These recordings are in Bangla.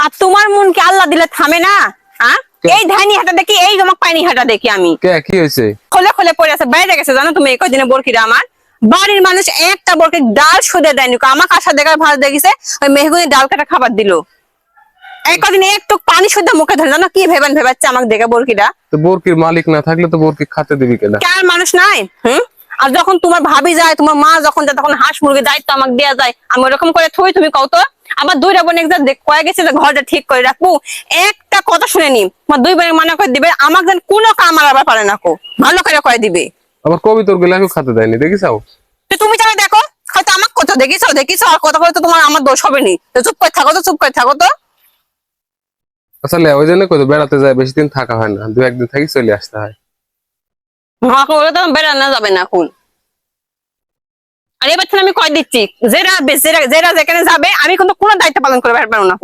আর তোমার মন কি আল্লাহ দিলে থামে না হ্যাঁ এই ধানি হাঁটা দেখি এই জমক পাইনি হাঁটা দেখি আমি। কে কি হয়েছে? খোলে খোলে পড়ে আছে বাইরে গেছে জানো তুমি? এই কদিনে বরকিরা আমার? বাড়ির মানুষ একটা বরকে ডাল সুদে দেয়নি আমাকে আশা দেখার ভালো দেখিছে ওই মেহগুনি ডাল কাটা খাবার দিল। একটু পানি শুদ্ধ মুখে ধরে জানো কি ভেবেন ভেবাচ্ছে আমাকে দেখে বরকিরা? তো বোরকির মালিক না থাকলে তো বোরকি খাতে দিবি কেনা? কার মানুষ নাই হুম? আর যখন তোমার ভাবি যায় তোমার মা যখন যায় তখন হাঁস মুরগি দায়িত্ব আমাকে দেওয়া যায় আমি ওরকম করে থই তুমি কও তো। আবার দুই বোন একজন কয়ে গেছে যে ঘরটা ঠিক করে রাখব। একটা কথা শুনে নি আমার দুই বোনের মানা করে দিবে আমাকে যেন কোনো কাম আর আবার পারে না কো। ভালো করে করে দিবে। আবার কবি তোরগুলা খাতে দেয়নি দেখিসাও তুমি তাহলে দেখো হয়তো আমার কথা দেখিছো দেখিছো আর কথা বলে তো তোমার আমার দোষ হবে নি। চুপ করে থাকো তো চুপ করে থাকো তো। আসলে ওই জন্য কই তো বেড়াতে যায় বেশি দিন থাকা হয় না। দু একদিন থাকি চলে আসতে হয়। আমাকে বলে তো বেড়ানো যাবে না এখন। আর এবার আমি কয় দিচ্ছি? যেরা যেরা যেখানে যাবে আমি কিন্তু কোনো দায়িত্ব পালন করে পারব না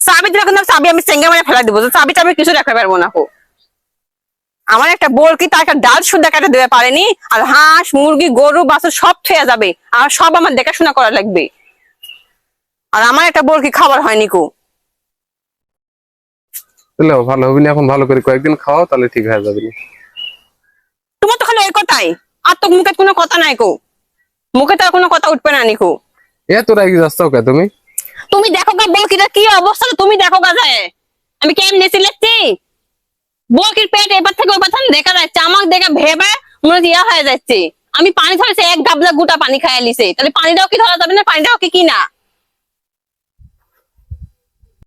চাবি দিলে কিন্তু চাবি আমি চেঙ্গা মানে ফেলা দিব। চাবি টাবি কিছু রাখতে পারব না আমার একটা বোর কি তার একটা ডাল সুদ্ধা কাটে দেবে পারেনি? আর হাঁস মুরগি গরু বাছুর সব খেয়ে যাবে। আর সব আমার দেখাশোনা করা লাগবে। আর আমার একটা বোর কি খাবার হয়নি কো? ভালো হবে না? এখন ভালো করে কয়েকদিন খাওয়াও তাহলে ঠিক হয়ে যাবে। তোমার তো খালি এই কথাই। আর তো মুখে কোনো কথা নাই কো। মুখে তো আর কোনো কথা উঠবে না নিকো এত রাগি যাচ্ছ কে তুমি? তুমি দেখো গা বলকিটা কি অবস্থা তুমি দেখো গা যায়। আমি কেমনে সিলেছি বলকির পেট এবার থেকে ওবার থেকে দেখা যাচ্ছে আমার দেখা ভেবে মনে হচ্ছে ইয়া হয়ে যাচ্ছে। আমি পানি ধরেছে এক গাবলা গোটা পানি খাইয়া লিছে তাহলে পানিটাও কি ধরা যাবে না পানিটাও কি কি না